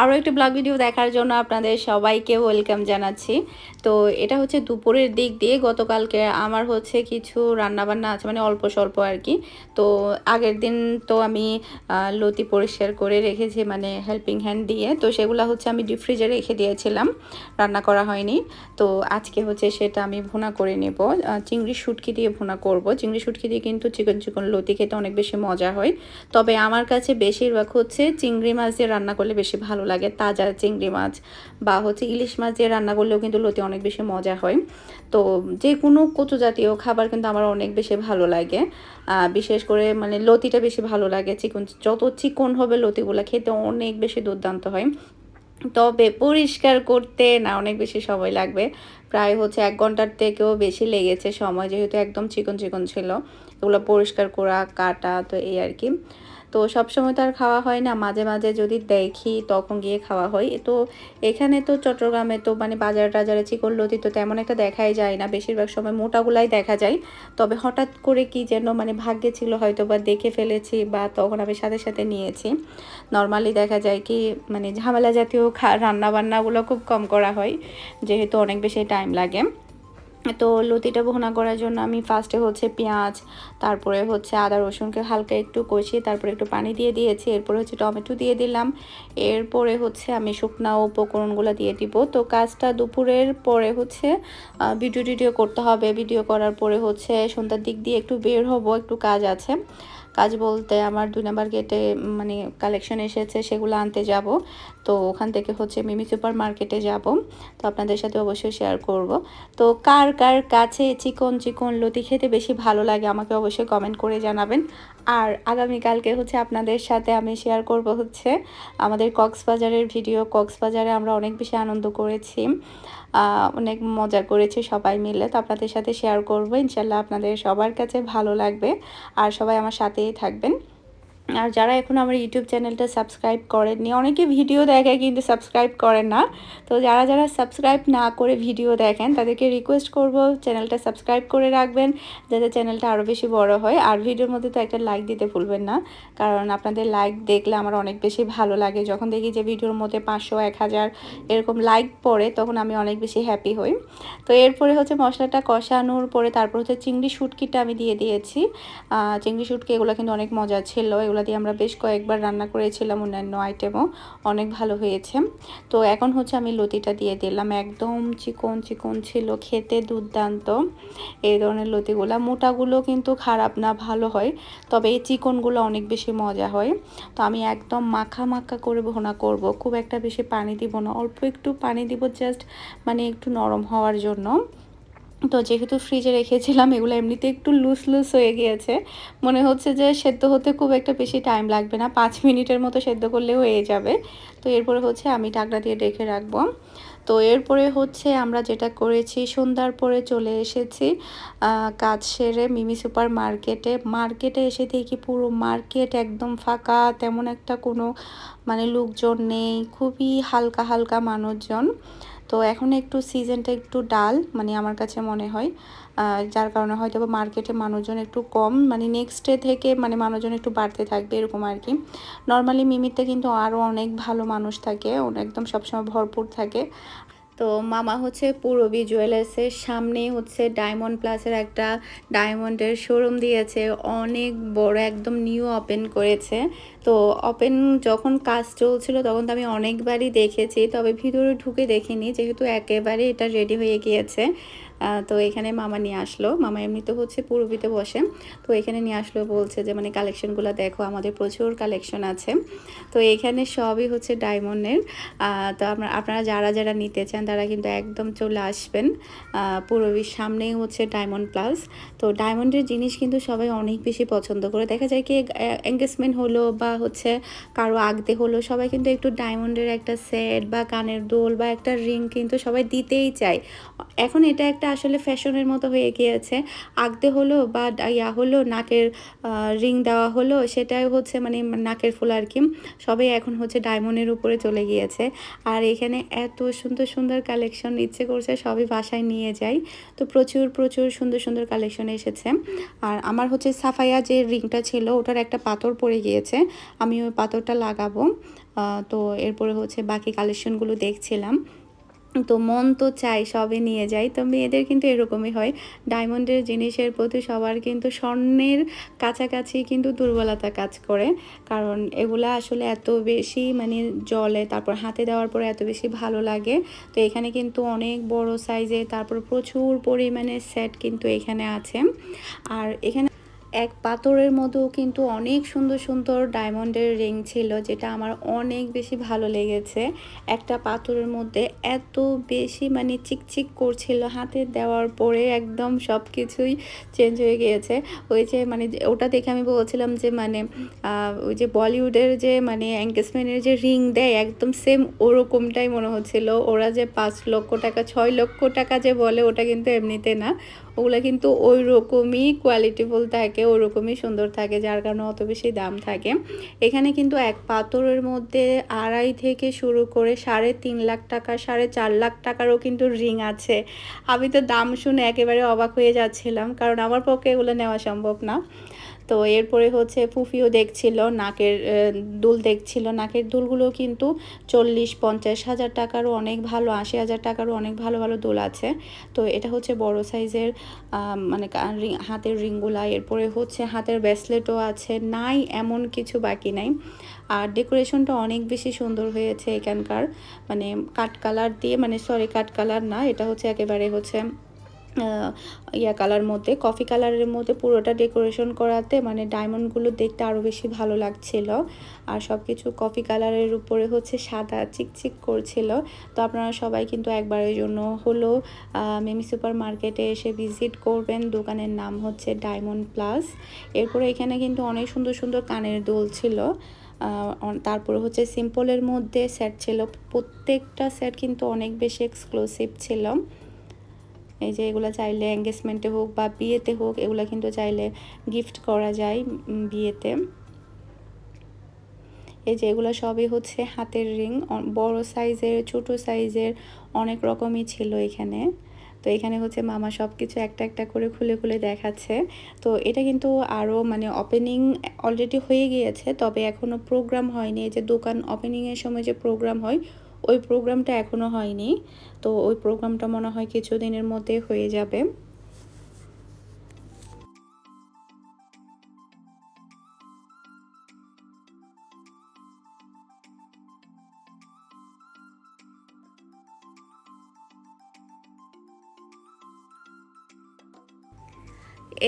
আরও একটি blog video দেখার জন্য আপনাদের সবাইকে ওয়েলকাম জানাচ্ছি। তো এটা হচ্ছে দুপুরের দিক দিয়ে গতকালকে আমার হচ্ছে কিছু রান্নাবান্না আছে মানে অল্প স্বল্প আর কি। তো আগের দিন তো আমি লতি পরিষ্কার করে রেখেছি মানে হেল্পিং হ্যান্ড দিয়ে। তো সেগুলো হচ্ছে আমি ডিপ ফ্রিজে রেখে দিয়েছিলাম, রান্না করা হয়নি। তো আজকে হচ্ছে সেটা আমি ভুনা করে নেব। চিংড়ি শুটকি দিয়ে ভুনা করব। চিংড়ি শুটকি দিয়ে কিন্তু চিকন চিকন লতি খেতে অনেক বেশি মজা হয়। তবে আমার কাছে বেশিরভাগ হচ্ছে চিংড়ি মাছ দিয়ে রান্না করলে বেশি ভালো লাগে, তাজা চিংড়ি মাছ বা হচ্ছে ইলিশ মাছ দিয়ে রান্না করলেও কিন্তু লতি অনেক বেশি মজা হয়। তো যে কোনো কচু জাতীয় খাবার কিন্তু আমার অনেক বেশি ভালো লাগে। বিশেষ করে মানে লতিটা বেশি ভালো লাগে, চিকন, যত চিকন হবে লতিগুলো খেতে অনেক বেশি দুর্দান্ত হয়। তবে পরিষ্কার করতে না অনেক বেশি সময় লাগবে। প্রায় হচ্ছে এক ঘণ্টার থেকেও বেশি লেগেছে সময়, যেহেতু একদম চিকন চিকন ছিল। এগুলো পরিষ্কার করা, কাটা, তো এই আর কি। তো সবসময় তো আর খাওয়া হয় না। মাঝে মাঝে যদি দেখি তখন গিয়ে খাওয়া হয়। তো এখানে তো চট্টগ্রামে তো মানে বাজার টাজারে চিকন লতি তো তেমন একটা দেখাই যায় না। বেশিরভাগ সময় মোটাগুলাই দেখা যায়। তবে হঠাৎ করে কি যেন মানে ভাগ্যে ছিল হয়তো বা দেখে ফেলেছি বা তখন আমি সাথে সাথে নিয়েছি। নর্মালি দেখা যায় কি মানে ঝামেলা জাতীয় খা রান্না বান্নাগুলো খুব কম করা হয়। যেহেতু অনেক বেশি টাইম লাগে। তো লতিটা ভোনা করার জন্য আমি ফার্স্টে হচ্ছে পেঁয়াজ, তারপরে হচ্ছে আদা, রসুনকে হালকা একটু কষিয়ে তারপরে একটু পানি দিয়ে দিয়েছি, এরপরে হচ্ছে টমেটো দিয়ে দিলাম। এরপরে হচ্ছে আমি শুকনা উপকরণগুলো দিয়ে দিব। তো কাজটা দুপুরের পরে হচ্ছে ভিডিও টিডিও করতে হবে। ভিডিও করার পরে হচ্ছে সন্ধ্যার দিক দিয়ে একটু বের হব, একটু কাজ আছে। কাজ বলতে আমার দুই নাম্বার গেটে মানে কালেকশন এসেছে, সেগুলো আনতে যাব। তো ওখান থেকে হচ্ছে মিমি সুপার মার্কেটে যাব। তো আপনাদের সাথে অবশ্যই শেয়ার করব। তো কার কার কাছে চিকন চিকন লতি খেতে বেশি ভালো লাগে আমাকে অবশ্যই কমেন্ট করে জানাবেন। আর আগামীকালকে হচ্ছে আপনাদের সাথে আমি শেয়ার করব হচ্ছে আমাদের কক্সবাজারের ভিডিও কক্সবাজারে আমরা অনেক বেশি আনন্দ করেছি অনেক মজা করেছি সবাই মিলে। তো আপনাদের সাথে শেয়ার করব। ইনশাল্লাহ আপনাদের সবার কাছে ভালো লাগবে। আর সবাই আমার সাথেই থাকবেন। আর যারা এখন আমার ইউটিউব চ্যানেলটা সাবস্ক্রাইব করেননি, অনেকে ভিডিও দেখে কিন্তু সাবস্ক্রাইব করেন না। তো যারা যারা সাবস্ক্রাইব না করে ভিডিও দেখেন, তাদেরকে রিকোয়েস্ট করব চ্যানেলটা সাবস্ক্রাইব করে রাখবেন, যাতে চ্যানেলটা আরও বেশি বড় হয়। আর ভিডিওর মধ্যে তো একটা লাইক দিতে ভুলবেন না, কারণ আপনাদের লাইক দেখলে আমার অনেক বেশি ভালো লাগে। যখন দেখি যে ভিডিওর মধ্যে পাঁচশো, এক হাজার এরকম লাইক পড়ে, তখন আমি অনেক বেশি হ্যাপি হই। তো এরপরে হচ্ছে মশলাটা কষানোর পরে তারপর হচ্ছে চিংড়ি শুটকিটা আমি দিয়ে দিয়েছি। চিংড়ি শুটকি এগুলো কিন্তু অনেক মজা ছিল এগুলো দিয়ে আমরা বেশ কয়েকবার রান্না করেছিলাম, অন্যান্য আইটেমও অনেক ভালো হয়েছে। তো এখন হচ্ছে আমি লতিটা দিয়ে দিলাম। একদম চিকন চিকন ছিল, খেতে দুর্দান্ত। এই ধরনের লতিগুলো মোটাগুলো কিন্তু খারাপ না, ভালো হয়। তবে এই চিকনগুলো অনেক বেশি মজা হয়। তো আমি একদম মাখা মাখা করে ভোনা করব। খুব একটা বেশি পানি দিব না, অল্প একটু পানি দিব জাস্ট মানে একটু নরম হওয়ার জন্য। তো যেহেতু ফ্রিজে রেখেছিলাম, এগুলো এমনিতে একটু লুজ লুজ হয়ে গিয়েছে। মনে হচ্ছে যে সেদ্ধ হতে খুব একটা বেশি টাইম লাগবে না। পাঁচ মিনিটের মতো সেদ্ধ করলেও হয়ে যাবে। তো এরপরে হচ্ছে আমি ঢাকনা দিয়ে রেখে রাখব। তো এরপরে হচ্ছে আমরা যেটা করেছি, সন্ধ্যার পরে চলে এসেছি কাজ সেরে মিমি সুপার মার্কেটে। মার্কেটে এসে দেখি পুরো মার্কেট একদম ফাঁকা, তেমন একটা কোনো মানে লোকজন নেই, খুবই হালকা হালকা মানুষজন। তো এখন একটু সিজনটা একটু ডাল মানে আমার কাছে মনে হয়। যার কারণে হয়তো মার্কেটে মানুষজন একটু কম মানে নেক্সট ডে থেকে মানে মানুষজন একটু বাড়তে থাকবে এরকম আর কি। নর্মালি মিমিতে কিন্তু আরও অনেক ভালো মানুষ থাকে একদম সবসময় ভরপুর থাকে। তো মামা হচ্ছে পূরবী জুয়েলার্সের সামনে হচ্ছে ডায়মন্ড প্লাসের একটা ডায়মন্ডের শোরুম দিয়েছে, অনেক বড় একদম নিউ ওপেন করেছে। তো ওপেন যখন কাজ চলছিল তখন তো আমি অনেকবারই দেখেছি, তবে ভিতরে ঢুকে দেখিনি যেহেতু একেবারে এটা রেডি হয়ে গিয়েছে। তো এখানে মামা নিয়ে আসলো। মামা এমনিতে হচ্ছে পূর্বীতে বসে। তো এখানে নিয়ে আসলো, বলছে যে মানে কালেকশনগুলো দেখো, আমাদের প্রচুর কালেকশন আছে। তো এখানে সবই হচ্ছে ডায়মন্ডের তো আপনারা আপনারা যারা যারা নিতে চান তারা কিন্তু একদম চলে আসবেন। পূরবীর সামনেই হচ্ছে ডায়মন্ড প্লাস তো ডায়মন্ডের জিনিস কিন্তু সবাই অনেক বেশি পছন্দ করে। দেখা যায় কি এঙ্গেজমেন্ট হলো বা হচ্ছে কারও আগতে হলো, সবাই কিন্তু একটু ডায়মন্ডের একটা সেট বা কানের দোল বা একটা রিং কিন্তু সবাই দিতেই চায়। এখন এটা একটা আসলে ফ্যাশনের মতো হয়ে গিয়েছে। আঁকতে হলো বা ইয়া হলো, নাকের রিং দেওয়া হলো, সেটাই হচ্ছে মানে নাকের ফুল আর কি। সবাই এখন হচ্ছে ডায়মন্ডের উপরে চলে গিয়েছে। আর এখানে এত সুন্দর সুন্দর কালেকশন ইচ্ছে করছে, সবই বাসায় নিয়ে যাই। তো প্রচুর প্রচুর সুন্দর সুন্দর কালেকশন এসেছে। আর আমার হচ্ছে সাফাইয়া যে রিংটা ছিল, ওটার একটা পাথর পড়ে গিয়েছে। আমি ওই পাথরটা লাগাবো। তো এরপরে হচ্ছে বাকি কালেকশনগুলো দেখছিলাম। তো মন তো চাই সবে নিয়ে যাই, তো মেয়েদের কিন্তু এরকমই হয়। ডায়মন্ডের জিনিসের প্রতি সবার কিন্তু স্বর্ণের কাছাকাছি কিন্তু দুর্বলতা কাজ করে। কারণ এগুলা আসলে এত বেশি মানে জলে তারপর হাতে দেওয়ার পরে এত বেশি ভালো লাগে। তো এখানে কিন্তু অনেক বড় সাইজে তারপর প্রচুর পরিমাণে সেট কিন্তু এখানে আছে। আর এখানে এক পাথরের মধ্যেও কিন্তু অনেক সুন্দর সুন্দর ডায়মন্ডের রিং ছিল, যেটা আমার অনেক বেশি ভালো লেগেছে। একটা পাথরের মধ্যে এত বেশি মানে চিকচিক করছিল, হাতে দেওয়ার পরে একদম সব কিছুই চেঞ্জ হয়ে গিয়েছে। ওই যে মানে ওটা দেখে আমি বলছিলাম যে মানে ওই যে বলিউডের যে মানে এঙ্গেজমেন্টের যে রিং দেয়, একদম সেম ওরকমটাই মনে হচ্ছিল। ওরা যে পাঁচ লক্ষ টাকা, ছয় লক্ষ টাকা যে বলে, ওটা কিন্তু এমনিতে না। ওগুলো কিন্তু ওই রকমই কোয়ালিটিফুল থাকে ওই রকমই সুন্দর থাকে, যার কারণে অত বেশি দাম থাকে। এখানে কিন্তু এক পাথরের মধ্যে আড়াই থেকে শুরু করে সাড়ে তিন লাখ টাকা, সাড়ে চার লাখ টাকারও কিন্তু রিং আছে। আমি তো দাম শুনে একেবারে অবাক হয়ে যাচ্ছিলাম, কারণ আমার পক্ষে এগুলো নেওয়া সম্ভব না। তো এরপরে হচ্ছে ফুফিও দেখছিল, নাকের দুল দেখছিল। নাকের দুলগুলো কিন্তু চল্লিশ, পঞ্চাশ হাজার টাকারও অনেক ভালো, আশি হাজার টাকারও অনেক ভালো ভালো দুল আছে। তো এটা হচ্ছে বড় সাইজের মানে হাতের রিংগুলা। এরপরে হচ্ছে হাতের ব্রেসলেটও আছে, নাই এমন কিছু বাকি নাই। আর ডেকোরেশনটা অনেক বেশি সুন্দর হয়েছে এখানকার। মানে কাট কালার দিয়ে মানে সরি, কাট কালার না, এটা হচ্ছে একেবারে হচ্ছে ইয়া কালার মধ্যে কফি কালারের মধ্যে পুরোটা ডেকোরেশন করাতে মানে ডায়মন্ডগুলো দেখতে আরও বেশি ভালো লাগছিল। আর সব কিছু কফি কালারের উপরে হচ্ছে সাদা চিকচিক করছিল। তো আপনারা সবাই কিন্তু একবারের জন্য হলো মেমি সুপার মার্কেটে এসে ভিজিট করবেন। দোকানের নাম হচ্ছে ডায়মন্ড প্লাস এরপরে এখানে কিন্তু অনেক সুন্দর সুন্দর কানের দোল ছিল। তারপরে হচ্ছে সিম্পলের মধ্যে সেট ছিল। প্রত্যেকটা সেট কিন্তু অনেক বেশি এক্সক্লুসিভ ছিল। এই যে এগুলো চাইলে এঙ্গেজমেন্টে হোক বা বিয়েতে হোক, এগুলো কিন্তু চাইলে গিফট করা যায় বিয়েতে। এই যে এগুলো সবই হচ্ছে হাতের রিং বড় সাইজের ছোট সাইজের অনেক রকমই ছিল এখানে। তো এখানে হচ্ছে মামা সব কিছু একটা একটা করে খুলে খুলে দেখাচ্ছে। তো এটা কিন্তু আরও মানে ওপেনিং অলরেডি হয়ে গিয়েছে, তবে এখনও প্রোগ্রাম হয়নি। এই যে দোকান ওপেনিংয়ের সময় যে প্রোগ্রাম হয় ওই প্রোগ্রামটা এখনও হয়নি। তো ওই প্রোগ্রামটা মনে হয় কিছুদিনের মধ্যে হয়ে যাবে।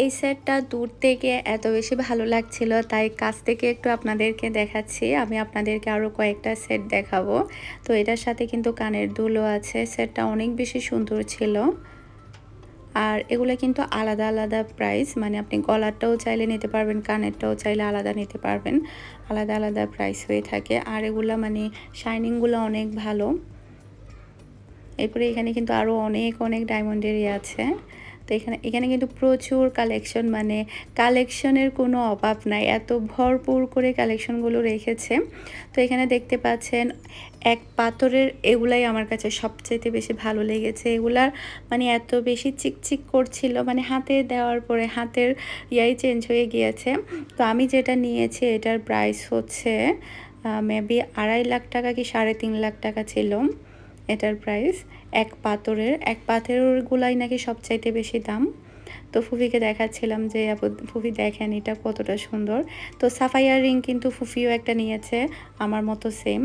এই সেটটা দূর থেকে এত বেশি ভালো লাগছিল, তাই কাছ থেকে একটু আপনাদেরকে দেখাচ্ছি। আমি আপনাদেরকে আরও কয়েকটা সেট দেখাবো। তো এটার সাথে কিন্তু কানের দুলও আছে সেটটা অনেক বেশি সুন্দর ছিল। আর এগুলো কিন্তু আলাদা আলাদা প্রাইস মানে আপনি গলারটাও চাইলে নিতে পারবেন, কানেরটাও চাইলে আলাদা নিতে পারবেন। আলাদা আলাদা প্রাইস হয়ে থাকে। আর এগুলো মানে শাইনিংগুলো অনেক ভালো। এরপরে এখানে কিন্তু আরও অনেক অনেক ডায়মন্ডেরই আছে। তো এখানে এখানে কিন্তু প্রচুর কালেকশন মানে কালেকশনের কোনো অভাব নাই। এত ভরপুর করে কালেকশনগুলো রেখেছে। তো এখানে দেখতে পাচ্ছেন, এক পাথরের এগুলাই আমার কাছে সবচেয়ে বেশি ভালো লেগেছে। এগুলার মানে এত বেশি চিকচিক করছিল মানে হাতে দেওয়ার পরে হাতের ইয়াই চেঞ্জ হয়ে গিয়েছে। তো আমি যেটা নিয়েছি, এটার প্রাইস হচ্ছে মেবি আড়াই লাখ টাকা কি সাড়ে তিন লাখ টাকা ছিল এটার প্রাইস এক পাথরের এক পাথরের গুলাই নাকি সবচাইতে বেশি দাম। তো ফুফিকে দেখাচ্ছিলাম যে ফুফি দেখেন এটা কতটা সুন্দর। তো সাফাইয়ার রিং কিন্তু ফুফিও একটা নিয়েছে, আমার মতো সেম।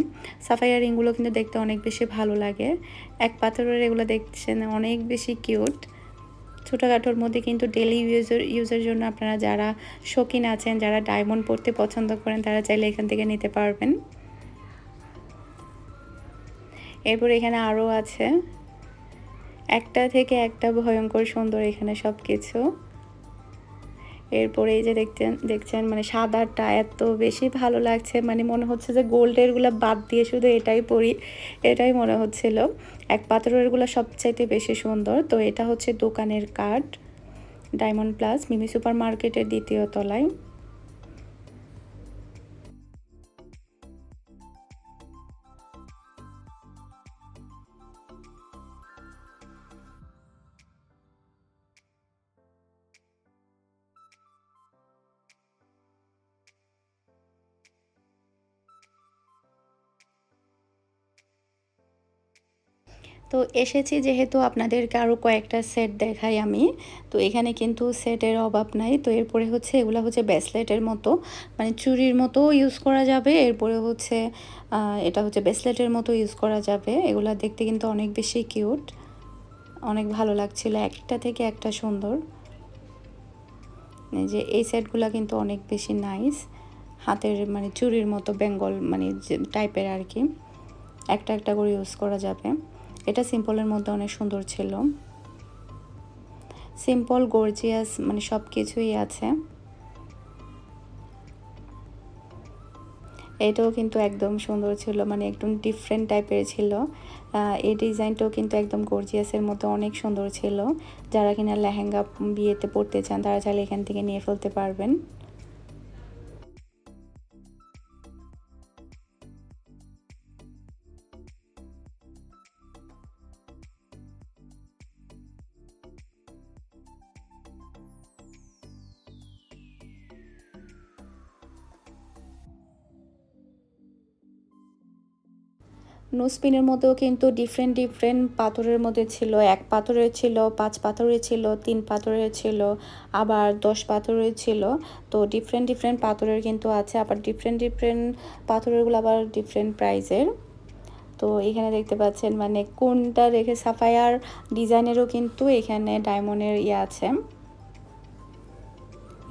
সাফাইয়ার রিংগুলো কিন্তু দেখতে অনেক বেশি ভালো লাগে। এক পাথরের এগুলো দেখছেন অনেক বেশি কিউট। ছোটোখাটোর মধ্যে কিন্তু ডেলি ইউজের ইউজের জন্য আপনারা যারা শৌখিন আছেন, যারা ডায়মন্ড পরতে পছন্দ করেন, তারা চাইলে এখান থেকে নিতে পারবেন। এরপর এখানে আরও আছে। একটা থেকে একটা ভয়ঙ্কর সুন্দর এখানে সব কিছু এরপরে এই যে দেখছেন দেখছেন মানে সাদাটা এত বেশি ভালো লাগছে মানে মনে হচ্ছে যে গোল্ডেরগুলো বাদ দিয়ে শুধু এটাই পরি, এটাই মনে হচ্ছিল। এক পাথরেরগুলো সবচাইতে বেশি সুন্দর, তো এটা হচ্ছে দোকানের card diamond plus Mimi super মার্কেটের দ্বিতীয় তলায়। তো এসেছি যেহেতু আপনাদেরকে আরও কয়েকটা সেট দেখাই আমি। তো এখানে কিন্তু সেটের অভাব নাই। তো এরপরে হচ্ছে এগুলো হচ্ছে ব্রেসলেটের মতো। মানে চুরির মতো ইউজ করা যাবে। এরপরে হচ্ছে এটা হচ্ছে ব্রেসলেটের মতো ইউজ করা যাবে। এগুলো দেখতে কিন্তু অনেক বেশি কিউট অনেক ভালো লাগছিল। একটা থেকে একটা সুন্দর। যে এই সেটগুলো কিন্তু অনেক বেশি নাইস হাতের মানে চুরির মতো বেঙ্গল মানে টাইপের আর কি। একটা একটা করে ইউজ করা যাবে। এটা সিম্পলের মধ্যে অনেক সুন্দর ছিল। সিম্পল, গর্জিয়াস মানে সব কিছুই আছে। এটাও কিন্তু একদম সুন্দর ছিল মানে একদম ডিফারেন্ট টাইপের ছিল। এই ডিজাইনটাও কিন্তু একদম গর্জিয়াসের মতো অনেক সুন্দর ছিল। যারা কিনা লেহেঙ্গা বিয়েতে পড়তে চান, তারা চাইলে এখান থেকে নিয়ে ফেলতে পারবেন। নোসপিনের মধ্যেও কিন্তু ডিফারেন্ট ডিফারেন্ট পাথরের মধ্যে ছিল। এক পাথরের ছিল, পাঁচ পাথরের ছিল, তিন পাথরের ছিল, আবার দশ পাথরের ছিল। তো ডিফারেন্ট ডিফারেন্ট পাথরের কিন্তু আছে, আবার ডিফারেন্ট ডিফারেন্ট পাথরেরগুলো আবার ডিফারেন্ট প্রাইজের তো এখানে দেখতে পাচ্ছেন মানে কোনটা রেখে সাফায়ার ডিজাইনেরও কিন্তু এখানে ডায়মন্ডের ইয়ে আছে।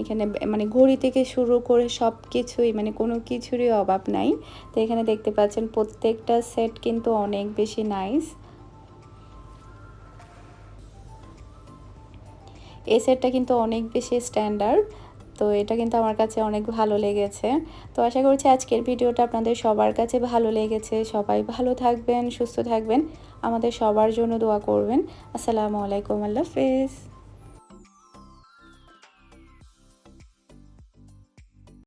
এখানে মানে ঘড়ি থেকে শুরু করে সব কিছুই মানে কোনো কিছুরই অভাব নাই। তো এখানে দেখতে পাচ্ছেন প্রত্যেকটা সেট কিন্তু অনেক বেশি নাইস এই সেটটা কিন্তু অনেক বেশি স্ট্যান্ডার্ড তো এটা কিন্তু আমার কাছে অনেক ভালো লেগেছে। তো আশা করছি আজকের ভিডিওটা আপনাদের সবার কাছে ভালো লেগেছে। সবাই ভালো থাকবেন, সুস্থ থাকবেন। আমাদের সবার জন্য দোয়া করবেন। আসসালামু আলাইকুম, আল্লাহ হাফেজ।